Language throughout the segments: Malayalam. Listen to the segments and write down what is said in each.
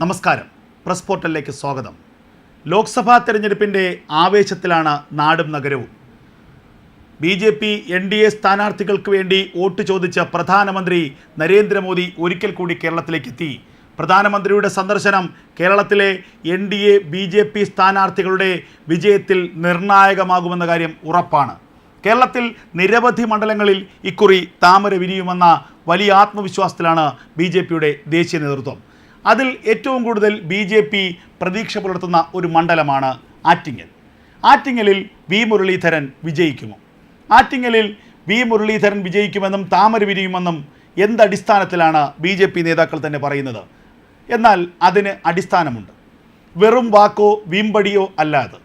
നമസ്കാരം. പ്രസ് പോർട്ടലിലേക്ക് സ്വാഗതം. ലോക്സഭാ തെരഞ്ഞെടുപ്പിന്റെ ആവേശത്തിലാണ് നാടും നഗരവും. B J P N D A സ്ഥാനാർത്ഥികൾക്ക് വേണ്ടി വോട്ട് ചോദിച്ച പ്രധാനമന്ത്രി നരേന്ദ്രമോദി ഒരിക്കൽ കൂടി കേരളത്തിലേക്ക് എത്തി പ്രധാനമന്ത്രിയുടെ സന്ദർശനം കേരളത്തിലെ N D A B J P സ്ഥാനാർത്ഥികളുടെ വിജയത്തിൽ നിർണായകമാകുമെന്ന കാര്യം ഉറപ്പാണ്. കേരളത്തിൽ നിരവധി മണ്ഡലങ്ങളിൽ ഇക്കുറി താമര വിരിയുമെന്ന വലിയ ആത്മവിശ്വാസത്തിലാണ് ബി ജെ പിയുടെ ദേശീയ നേതൃത്വം. അതിൽ ഏറ്റവും കൂടുതൽ ബി ജെ പി പ്രതീക്ഷ പുലർത്തുന്ന ഒരു മണ്ഡലമാണ് ആറ്റിങ്ങൽ. ആറ്റിങ്ങലിൽ വി മുരളീധരൻ വിജയിക്കുമോ? ആറ്റിങ്ങലിൽ വി മുരളീധരൻ വിജയിക്കുമെന്നും താമര വിരിയുമെന്നും എന്തടിസ്ഥാനത്തിലാണ് ബി ജെ പി നേതാക്കൾ തന്നെ പറയുന്നത്? എന്നാൽ അതിന് അടിസ്ഥാനമുണ്ട്. വെറും വാക്കോ വീമ്പടിയോ അല്ലാതെ.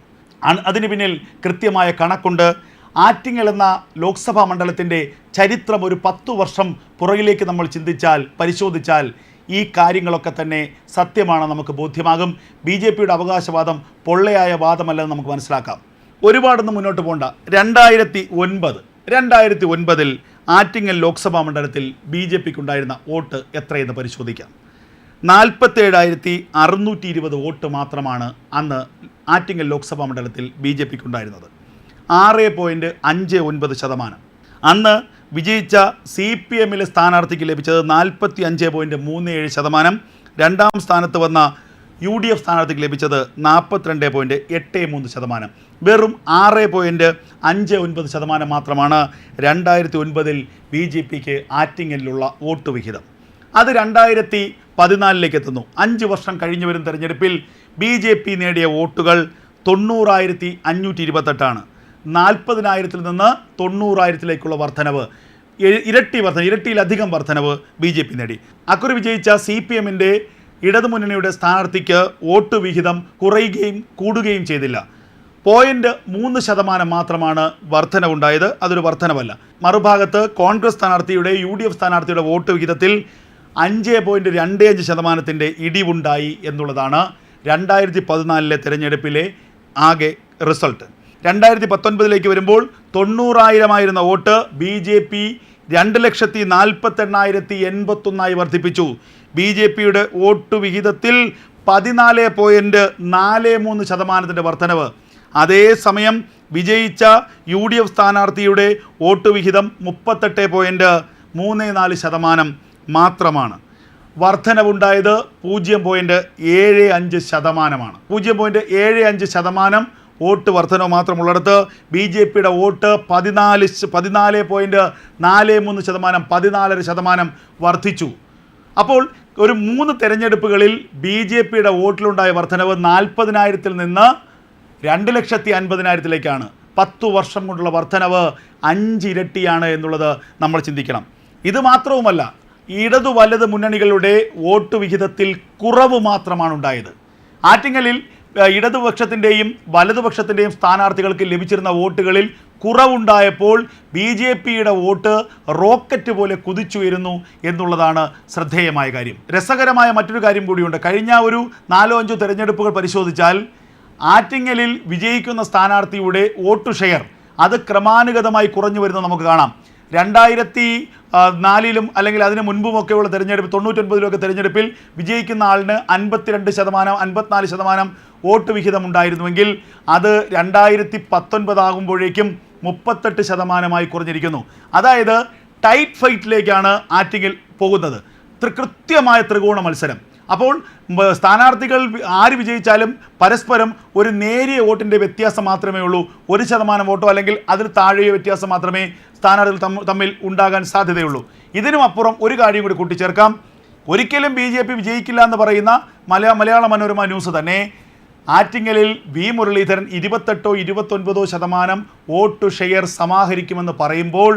അത് അതിന് പിന്നിൽ കൃത്യമായ കണക്കുണ്ട്. ആറ്റിങ്ങൽ എന്ന ലോക്സഭാ മണ്ഡലത്തിന്റെ ചരിത്രം ഒരു പത്തു വർഷം പുറകിലേക്ക് നമ്മൾ ചിന്തിച്ചാൽ പരിശോധിച്ചാൽ ഈ കാര്യങ്ങളൊക്കെ തന്നെ സത്യമാണ് നമുക്ക് ബോധ്യമാകും. ബി ജെ പിയുടെ അവകാശവാദം പൊള്ളയായ വാദമല്ലെന്ന് നമുക്ക് മനസ്സിലാക്കാം. ഒരുപാടൊന്നും മുന്നോട്ട് പോകണ്ട രണ്ടായിരത്തി ഒൻപത് രണ്ടായിരത്തി ഒൻപതിൽ ആറ്റിങ്ങൽ ലോക്സഭാ മണ്ഡലത്തിൽ ബി ജെ പിക്ക് ഉണ്ടായിരുന്ന വോട്ട് എത്രയെന്ന് പരിശോധിക്കാം. നാൽപ്പത്തേഴായിരത്തി അറുന്നൂറ്റി ഇരുപത് വോട്ട് മാത്രമാണ് അന്ന് ആറ്റിങ്ങൽ ലോക്സഭാ മണ്ഡലത്തിൽ ബി ജെ പിക്ക് ഉണ്ടായിരുന്നത് ആറ് പോയിന്റ് അഞ്ച് ഒൻപത് ശതമാനം. അന്ന് വിജയിച്ച സി പി എമ്മിലെ സ്ഥാനാർത്ഥിക്ക് ലഭിച്ചത് നാൽപ്പത്തി അഞ്ച് പോയിന്റ് മൂന്ന് ഏഴ് ശതമാനം. രണ്ടാം സ്ഥാനത്ത് വന്ന യു ഡി എഫ് സ്ഥാനാർത്ഥിക്ക് ലഭിച്ചത് നാൽപ്പത്തിരണ്ട് പോയിന്റ് എട്ട് മൂന്ന് ശതമാനം. വെറും ആറ് പോയിന്റ് അഞ്ച് ഒൻപത് ശതമാനം മാത്രമാണ് രണ്ടായിരത്തി ഒൻപതിൽ ബി ജെ പിക്ക് ആറ്റിങ്ങലിലുള്ള വോട്ട് വിഹിതം. അത് രണ്ടായിരത്തി പതിനാലിലേക്ക് എത്തുന്നു. അഞ്ച് വർഷം കഴിഞ്ഞു വരും തെരഞ്ഞെടുപ്പിൽ ബി ജെ പി നേടിയ വോട്ടുകൾ തൊണ്ണൂറായിരത്തി അഞ്ഞൂറ്റി ഇരുപത്തെട്ടാണ് നാൽപ്പതിനായിരത്തിൽ നിന്ന് തൊണ്ണൂറായിരത്തിലേക്കുള്ള വർധനവ്. ഇരട്ടി വർധന ഇരട്ടിയിലധികം വർധനവ് ബി ജെ പി നേടി. അക്കുറി വിജയിച്ച സി പി എമ്മിന്റെ ഇടതുമുന്നണിയുടെ സ്ഥാനാർത്ഥിക്ക് വോട്ട് വിഹിതം കുറയുകയും കൂടുകയും ചെയ്തില്ല. പോയിന്റ് മൂന്ന് ശതമാനം മാത്രമാണ് വർധനവുണ്ടായത്. അതൊരു വർധനവല്ല. മറുഭാഗത്ത് കോൺഗ്രസ് സ്ഥാനാർത്ഥിയുടെ യു ഡി എഫ് സ്ഥാനാർത്ഥിയുടെ വോട്ട് വിഹിതത്തിൽ അഞ്ച് പോയിന്റ് രണ്ട് അഞ്ച് ശതമാനത്തിന്റെ ഇടിവുണ്ടായി എന്നുള്ളതാണ് രണ്ടായിരത്തി പതിനാലിലെ തിരഞ്ഞെടുപ്പിലെ ആകെ റിസൾട്ട്. രണ്ടായിരത്തി പത്തൊൻപതിലേക്ക് വരുമ്പോൾ തൊണ്ണൂറായിരമായിരുന്ന വോട്ട് ബി ജെ പി രണ്ട് ലക്ഷത്തി നാൽപ്പത്തെണ്ണായിരത്തി എൺപത്തൊന്നായി വർദ്ധിപ്പിച്ചു. ബി ജെ പിയുടെ വോട്ട് വിഹിതത്തിൽ പതിനാല് പോയിന്റ് നാല് മൂന്ന് ശതമാനത്തിന്റെ വർധനവ്. അതേസമയം വിജയിച്ച യു ഡി എഫ് സ്ഥാനാർത്ഥിയുടെ വോട്ട് വിഹിതം മുപ്പത്തെട്ട് പോയിന്റ് മൂന്ന് നാല് ശതമാനം മാത്രമാണ്. വർധനവുണ്ടായത് പൂജ്യം പോയിന്റ് ഏഴ് അഞ്ച് ശതമാനമാണ്. പൂജ്യം പോയിന്റ് ഏഴ് അഞ്ച് ശതമാനം വോട്ട് വർധനവ് മാത്രമുള്ളിടത്ത് ബി ജെ പിയുടെ വോട്ട് പതിനാല് പതിനാല് പോയിന്റ് നാല് മൂന്ന് ശതമാനം പതിനാലര ശതമാനം വർദ്ധിച്ചു. അപ്പോൾ ഒരു മൂന്ന് തെരഞ്ഞെടുപ്പുകളിൽ ബി ജെ പിയുടെ വോട്ടിലുണ്ടായ വർധനവ് നാൽപ്പതിനായിരത്തിൽ നിന്ന് രണ്ട് ലക്ഷത്തി അൻപതിനായിരത്തിലേക്കാണ്. പത്തു വർഷം കൊണ്ടുള്ള വർധനവ് അഞ്ചിരട്ടിയാണ് എന്നുള്ളത് നമ്മൾ ചിന്തിക്കണം. ഇത് മാത്രവുമല്ല ഇടതു വലത് മുന്നണികളുടെ വോട്ട് വിഹിതത്തിൽ കുറവ് മാത്രമാണ് ഉണ്ടായത്. ആറ്റിങ്ങലിൽ ഇടതുപക്ഷത്തിന്റെയും വലതുപക്ഷത്തിന്റെയും സ്ഥാനാർത്ഥികൾക്ക് ലഭിച്ചിരുന്ന വോട്ടുകളിൽ കുറവുണ്ടായപ്പോൾ ബി ജെ പിയുടെ വോട്ട് റോക്കറ്റ് പോലെ കുതിച്ചുയരുന്നു എന്നുള്ളതാണ് ശ്രദ്ധേയമായ കാര്യം. രസകരമായ മറ്റൊരു കാര്യം കൂടിയുണ്ട്. കഴിഞ്ഞ ഒരു നാലോ അഞ്ചോ തിരഞ്ഞെടുപ്പുകൾ പരിശോധിച്ചാൽ ആറ്റിങ്ങലിൽ വിജയിക്കുന്ന സ്ഥാനാർത്ഥിയുടെ വോട്ട് ഷെയർ അത് ക്രമാനുഗതമായി കുറഞ്ഞു വരുന്നത് നമുക്ക് കാണാം. രണ്ടായിരത്തി നാലിലും അല്ലെങ്കിൽ അതിന് മുൻപുമൊക്കെയുള്ള തെരഞ്ഞെടുപ്പ് തൊണ്ണൂറ്റൊൻപതിലൊക്കെ തെരഞ്ഞെടുപ്പിൽ വിജയിക്കുന്ന ആളിന് അൻപത്തിരണ്ട് ശതമാനം അൻപത്തിനാല് ശതമാനം വോട്ട് വിഹിതം ഉണ്ടായിരുന്നുവെങ്കിൽ അത് രണ്ടായിരത്തി പത്തൊൻപതാകുമ്പോഴേക്കും മുപ്പത്തെട്ട് ശതമാനമായി കുറഞ്ഞിരിക്കുന്നു. അതായത് ടൈറ്റ് ഫൈറ്റിലേക്കാണ് ആറ്റിങ്ങിൽ പോകുന്നത്. ത്രികൃത്യമായ ത്രികോണ മത്സരം. അപ്പോൾ സ്ഥാനാർത്ഥികൾ ആര് വിജയിച്ചാലും പരസ്പരം ഒരു നേരിയ വോട്ടിന്റെ വ്യത്യാസം മാത്രമേ ഉള്ളൂ. ഒരു ശതമാനം വോട്ടോ അല്ലെങ്കിൽ അതിൽ താഴെയോ വ്യത്യാസം മാത്രമേ സ്ഥാനാർത്ഥികൾ തമ്മിൽ ഉണ്ടാകാൻ സാധ്യതയുള്ളൂ. ഇതിനും അപ്പുറം ഒരു കാര്യം കൂടി കൂട്ടിച്ചേർക്കാം. ഒരിക്കലും ബി ജെ പി വിജയിക്കില്ല എന്ന് പറയുന്ന മലയാ മലയാള മനോരമ ന്യൂസ് തന്നെ ആറ്റിങ്ങലിൽ വി മുരളീധരൻ ഇരുപത്തെട്ടോ ഇരുപത്തൊൻപതോ ശതമാനം വോട്ട് ഷെയർ സമാഹരിക്കുമെന്ന് പറയുമ്പോൾ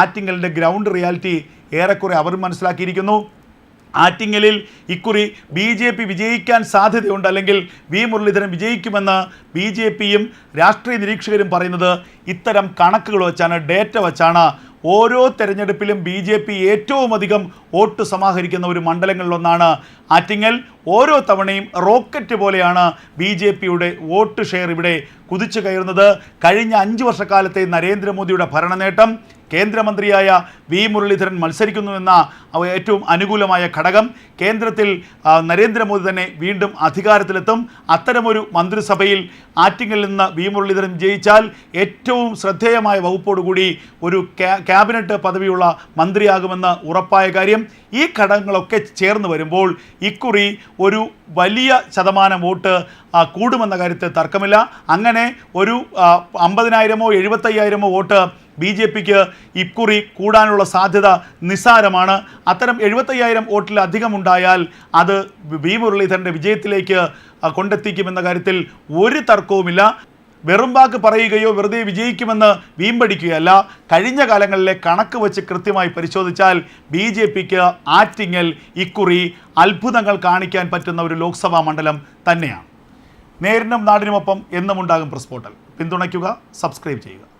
ആറ്റിങ്ങലിന്റെ ഗ്രൗണ്ട് റിയാലിറ്റി ഏറെക്കുറെ അവർ മനസ്സിലാക്കിയിരിക്കുന്നു. ആറ്റിങ്ങലിൽ ഇക്കുറി ബി ജെ പി വിജയിക്കാൻ സാധ്യതയുണ്ട് അല്ലെങ്കിൽ വി മുരളീധരൻ വിജയിക്കുമെന്ന് ബി ജെ പിയും രാഷ്ട്രീയ നിരീക്ഷകരും പറയുന്നത് ഇത്തരം കണക്കുകൾ വെച്ചാണ് ഡേറ്റ വെച്ചാണ്. ഓരോ തെരഞ്ഞെടുപ്പിലും ബി ജെ പി ഏറ്റവും അധികം വോട്ട് സമാഹരിക്കുന്ന ഒരു മണ്ഡലങ്ങളിലൊന്നാണ് ആറ്റിങ്ങൽ. ഓരോ തവണയും റോക്കറ്റ് പോലെയാണ് ബി ജെ പിയുടെ വോട്ട് ഷെയർ ഇവിടെ കുതിച്ചു കയറുന്നത്. കഴിഞ്ഞ അഞ്ച് വർഷക്കാലത്തെ നരേന്ദ്രമോദിയുടെ ഭരണനേട്ടം കേന്ദ്രമന്ത്രിയായ വി മുരളീധരൻ മത്സരിക്കുന്നുവെന്ന ഏറ്റവും അനുകൂലമായ ഘടകം. കേന്ദ്രത്തിൽ നരേന്ദ്രമോദി തന്നെ വീണ്ടും അധികാരത്തിലെത്തും. അത്തരമൊരു മന്ത്രിസഭയിൽ ആറ്റിങ്ങിൽ നിന്ന് വി മുരളീധരൻ ജയിച്ചാൽ ഏറ്റവും ശ്രദ്ധേയമായ വകുപ്പോടുകൂടി ഒരു ക്യാ- ക്യാബിനറ്റ് പദവിയുള്ള മന്ത്രിയാകുമെന്ന് ഉറപ്പായ കാര്യം. ഈ ഘടകങ്ങളൊക്കെ ചേർന്ന് വരുമ്പോൾ ഇക്കുറി ഒരു വലിയ ശതമാനം വോട്ട് കൂടുമെന്ന കാര്യത്തിൽ തർക്കമില്ല. അങ്ങനെ ഒരു അമ്പതിനായിരമോ എഴുപത്തയ്യായിരമോ വോട്ട് ബി ജെ പിക്ക് ഇക്കുറി കൂടാനുള്ള സാധ്യത നിസ്സാരമാണ്. അത്തരം എഴുപത്തയ്യായിരം വോട്ടിലധികം ഉണ്ടായാൽ അത് വി മുരളീധരന്റെ വിജയത്തിലേക്ക് കൊണ്ടെത്തിക്കുമെന്ന കാര്യത്തിൽ ഒരു തർക്കവുമില്ല. വെറും വാക്ക് പറയുകയോ വെറുതെ വിജയിക്കുമെന്ന് വീമ്പടിക്കുകയല്ല. കഴിഞ്ഞ കാലങ്ങളിലെ കണക്ക് വെച്ച് കൃത്യമായി പരിശോധിച്ചാൽ ബി ജെ പിക്ക് ആറ്റിങ്ങൽ ഇക്കുറി അത്ഭുതങ്ങൾ കാണിക്കാൻ പറ്റുന്ന ഒരു ലോക്സഭാ മണ്ഡലം തന്നെയാണ്. നേരിനും നാടിനുമൊപ്പം എന്നും ഉണ്ടാകും പ്രസ് പോർട്ടൽ പിന്തുണയ്ക്കുക സബ്സ്ക്രൈബ് ചെയ്യുക.